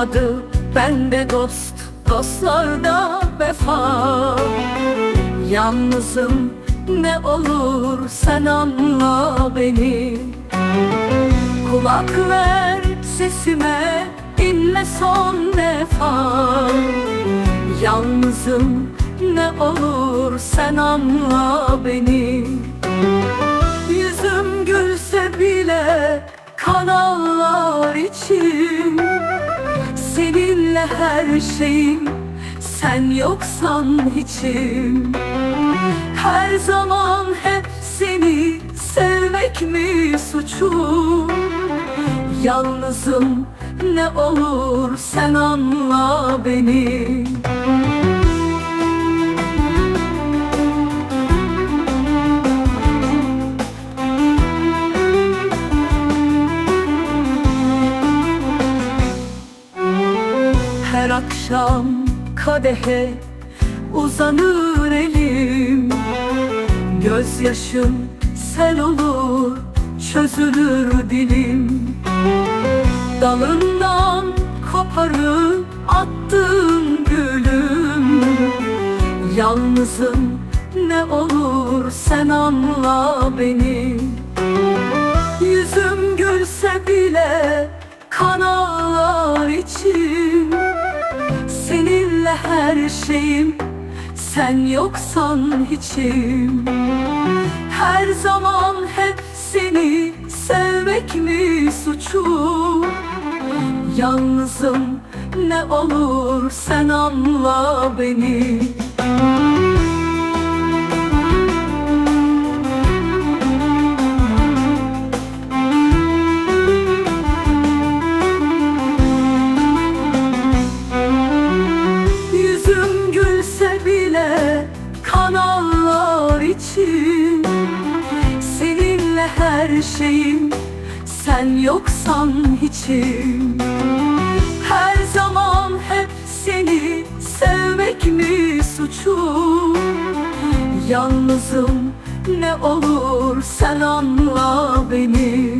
Kalmadı bende dost Dostlarda vefa. Yalnızım ne olur sen anla beni. Kulak ver sesime dinle son defa. Yalnızım ne olur sen anla beni. Yüzüm gülse bile kanallar için Seninle her şeyim. Sen yoksan hiçim. Her zaman hep seni sevmek mi suçum? Yalnızım ne olur sen anla beni Her akşam kadehe uzanır elim. Gözyaşım sel olur çözülür dilim. Dalından koparıp attığım gülüm. Yalnızım ne olur sen anla beni. Yüzüm gülse bile her şeyim sen yoksan hiçim. Her zaman hep seni sevmek mi suçum? Yalnızım ne olur sen anla beni bile kan ağlar için. Seninle her şeyim sen yoksan hiçim. Her zaman hep seni sevmek mi suçum? Yalnızım ne olur sen anla beni